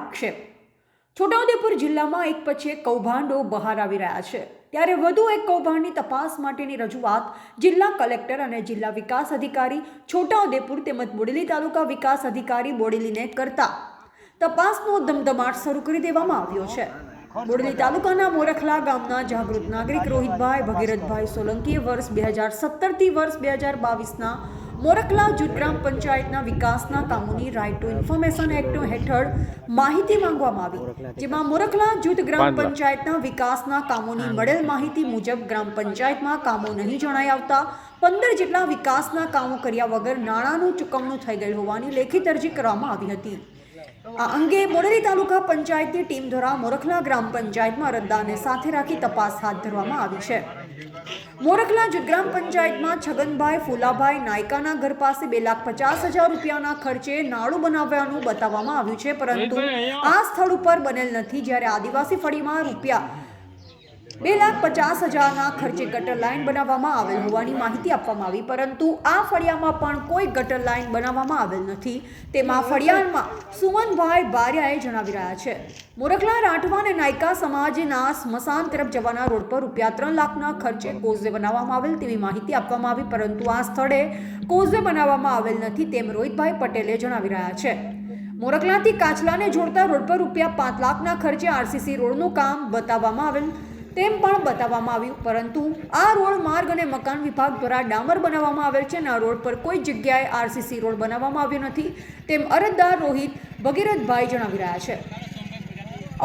આક્ષેપ. છોટાઉદેપુર જિલ્લામાં એક પછી એક કૌભાંડો બહાર આવી રહ્યા છે. ત્યારે વધુ એક કૌભાંડની તપાસ માટેની રજૂઆત જિલ્લા કલેક્ટર અને જિલ્લા વિકાસ અધિકારી છોટાઉદેપુર તેમજ બોડેલી તાલુકા વિકાસ અધિકારી બોડેલીને કરતા. તપાસનો ધમધમાટ શરૂ કરી દેવામાં આવ્યો છે. બોડેલી તાલુકાના મોરખલા ગામના જાગૃત નાગરિક રોહિતભાઈ, ભગીરથભાઈ સોલંકીએ વર્ષ બે હજાર સત્તરથી વર્ષ બે હજાર બાવીસના મોરખલા જૂથ ગ્રામ પંચાયતના વિકાસના કામોની રાઇટ ટુ ઇન્ફોર્મેશન એક્ટ હેઠળ માહિતી માંગવામાં આવી જેમાં મોરખલા જૂથ ગ્રામ પંચાયતના વિકાસના કામોની મળેલ માહિતી મુજબ ગ્રામ પંચાયતમાં કામો નહીં જણાઈ આવતા પંદર જેટલા વિકાસના કામો કર્યા વગર નાણાંનું ચૂકવણું થઈ ગયેલ હોવાની લેખિત અરજી કરવામાં આવી હતી. આ અંગે બોડેલી તાલુકા પંચાયતની ટીમ દ્વારા મોરખલા ગ્રામ પંચાયતમાં રદ્દાને સાથે રાખી તપાસ હાથ ધરવામાં આવી છે. મોરખલા જૂથ ગ્રામ પંચાયતમાં છગનભાઈ ફુલાભાઈ નાયકાના ઘર પાસે બે લાખ પચાસ હજાર રૂપિયાના ખર્ચે નાળું બનાવવાનું બતાવવામાં આવ્યું છે પરંતુ આ સ્થળ ઉપર બનેલ નથી. જ્યારે આદિવાસી ફળીમાં રૂપિયા બે લાખ પચાસ હજારના ખર્ચે ગટર લાઇન બનાવવામાં આવેલ હોવાની માહિતી આપવામાં આવી, પરંતુ આ ફળિયામાં પણ કોઈ ગટર લાઇન બનાવવામાં આવેલ નથી. તેમાં ફળિયામાં સુમનભાઈ બારિયાએ જણાવી રહ્યા છે. મોરખલા રાઠવા અને નાયકા સમાજના સ્મશાન તરફ જવાના રોડ પર રૂપિયા ત્રણ લાખના ખર્ચે કોઝવે બનાવવામાં આવેલ તેવી માહિતી આપવામાં આવી, પરંતુ આ સ્થળે કોઝવે બનાવવામાં આવેલ નથી તેમ રોહિતભાઈ પટેલે જણાવી રહ્યા છે. મોરખલાથી કાચલાને જોડતા રોડ પર રૂપિયા પાંચ લાખના ખર્ચે આરસીસી રોડનું કામ બતાવવામાં આવેલ તેમ પણ બતાવવામાં આવ્યું. પરંતુ આ રોડ માર્ગ અને મકાન વિભાગ દ્વારા ડામર બનાવવામાં આવેલ છે અને આ રોડ પર કોઈ જગ્યાએ આરસીસી રોડ બનાવવામાં આવ્યો નથી, તેમ અરજદાર રોહિત ભગીરથભાઈ જણાવી રહ્યા છે.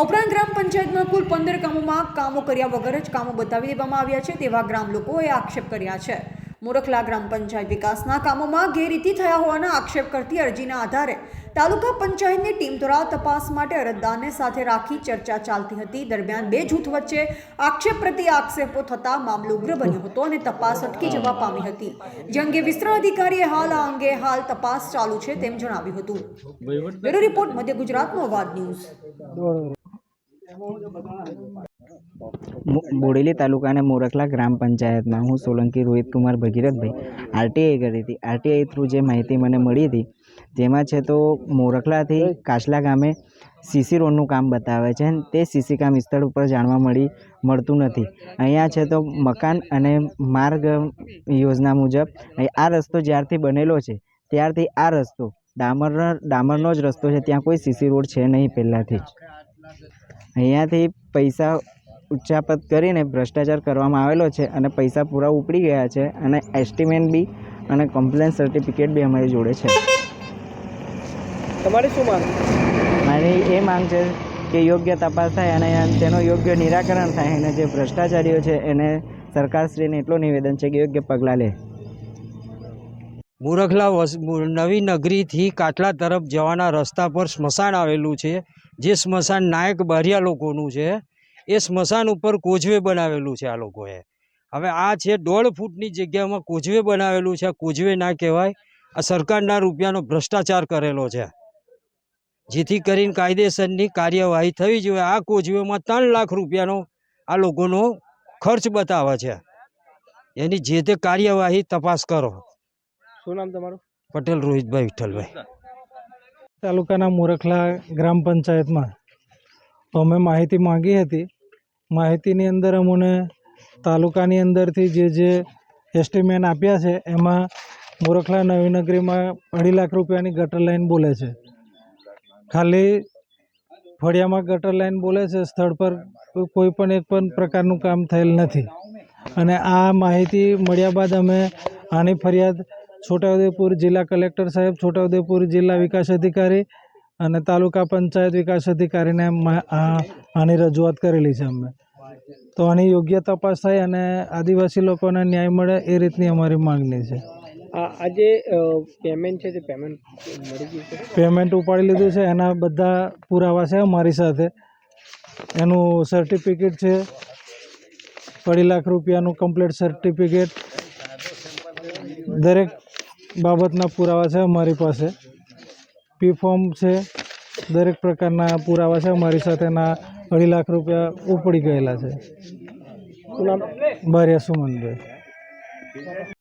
ઉપરાંત ગ્રામ પંચાયતમાં કુલ પંદર કામોમાં કામો કર્યા વગર જ કામો બતાવી દેવામાં આવ્યા છે તેવા ગ્રામ લોકોએ આક્ષેપ કર્યા છે. મોરખલા ગ્રામ પંચાયત વિકાસના કામોમાં ગેરરીતિ થયા હોવાના આક્ષેપ કરતી અરજીના આધારે તાલુકા પંચાયતની ટીમ દ્વારા તપાસ માટે અરજદારને સાથે રાખી ચર્ચા ચાલતી હતી. દરમિયાન બે જૂથ વચ્ચે આક્ષેપ પ્રતિ આક્ષેપો થતા મામલો ઉગ્ર બન્યો હતો અને તપાસ અટકી જવા પામી હતી. જે અંગે વિસ્તરણ અધિકારીએ હાલ આ અંગે હાલ તપાસ ચાલુ છે તેમ જણાવ્યું હતું. બ્યુરો રિપોર્ટ, મધ્ય ગુજરાતનો અવાજ ન્યૂઝ. બોડેલી તાલુકાના મોરખલા ગ્રામ પંચાયતમાં હું સોલંકી રોહિતકુમાર ભગીરથભાઈ આરટીઆઈ કરી હતી. આરટીઆઈ થ્રુ જે માહિતી મને મળી હતી તેમાં છે તો મોરખલાથી કાચલા ગામે સીસી રોડનું કામ બતાવે છે તે સીસી કામ સ્થળ ઉપર જાણવા મળી, મળતું નથી. અહીંયા છે તો મકાન અને માર્ગ યોજના મુજબ આ રસ્તો જ્યારથી બનેલો છે, ત્યારથી આ રસ્તો ડામરનો ડામરનો જ રસ્તો છે, ત્યાં કોઈ સીસી રોડ છે નહીં પહેલાંથી જ. અહીંયાથી પૈસા ઉચ્ચાપત કરીને ભ્રષ્ટાચાર કરવામાં આવેલો છે અને પૈસા પૂરા ઉપડી ગયા છે અને એસ્ટિમેટ બી અને કમ્પ્લેન સર્ટિફિકેટ બી અમારી જોડે છે. તમારી શું માંગ? મારી એ માંગ છે કે યોગ્ય તપાસ થાય અને તેનો યોગ્ય નિરાકરણ થાય. અને જે ભ્રષ્ટાચારીઓ છે એને સરકારશ્રીને એટલું નિવેદન છે કે યોગ્ય પગલાં લે. મુરખલા વસ નવી નગરીથી કાટલા તરફ જવાના રસ્તા પર સ્મશાન આવેલું છે. જે સ્મશાન નાયક બારિયા લોકોનું છે. એ સ્મશાન ઉપર કોઝવે બનાવેલું છે આ લોકોએ. હવે આ છે દોઢ ફૂટની જગ્યામાં કોઝવે બનાવેલું છે. આ કોઝવે ના કહેવાય. આ સરકારના રૂપિયાનો ભ્રષ્ટાચાર કરેલો છે. જેથી કરીને કાયદેસરની કાર્યવાહી થવી જોઈએ આ કોઝવેમાં ત્રણ લાખ રૂપિયાનો આ લોકોનો ખર્ચ બતાવે છે. એની જે તે કાર્યવાહી તપાસ કરો. શું નામ તમારું? પટેલ રોહિતભાઈ વિઠ્ઠલભાઈ. તાલુકાના મોરખલા ગ્રામ પંચાયતમાં અમે માહિતી માંગી હતી માહિતીની અંદર અમને તાલુકાની અંદરથી જે જે એસ્ટિમેન આપ્યા છે, એમાં મોરખલા નવીનગરીમાં અઢી લાખ રૂપિયાની ગટર લાઇન બોલે છે. ખાલી ફળિયામાં ગટર લાઈન બોલે છે, સ્થળ પર કોઈ પણ એક પણ પ્રકારનું કામ થયેલ નથી. અને આ માહિતી મળ્યા બાદ અમે આની ફરિયાદ છોટાઉદેપુર જિલ્લા કલેક્ટર સાહેબ, છોટાઉદેપુર જિલ્લા વિકાસ અધિકારી અને તાલુકા પંચાયત વિકાસ અધિકારીને આ- આની રજૂઆત કરેલી છે અમે. તો આની યોગ્ય તપાસ થાય અને આદિવાસી લોકોને ન્યાય મળે એ રીતની અમારી માંગણી છે. આજે પેમેન્ટ છે તે પેમેન્ટ મળી ગયું છે? પેમેન્ટ ઉપાડી લીધું છે એના બધા પુરાવા છે અમારી સાથે. એનું સર્ટિફિકેટ છે અઢી લાખ રૂપિયાનું કમ્પ્લીટ સર્ટિફિકેટ દરેક બાબતના પુરાવા છે અમારી પાસે. પી ફોર્મ છે દરેક પ્રકારના પુરાવા છે અમારી સાથેના. અઢી લાખ રૂપિયા ઉપડી ગયેલા છે. બારિયા સુમનભાઈ.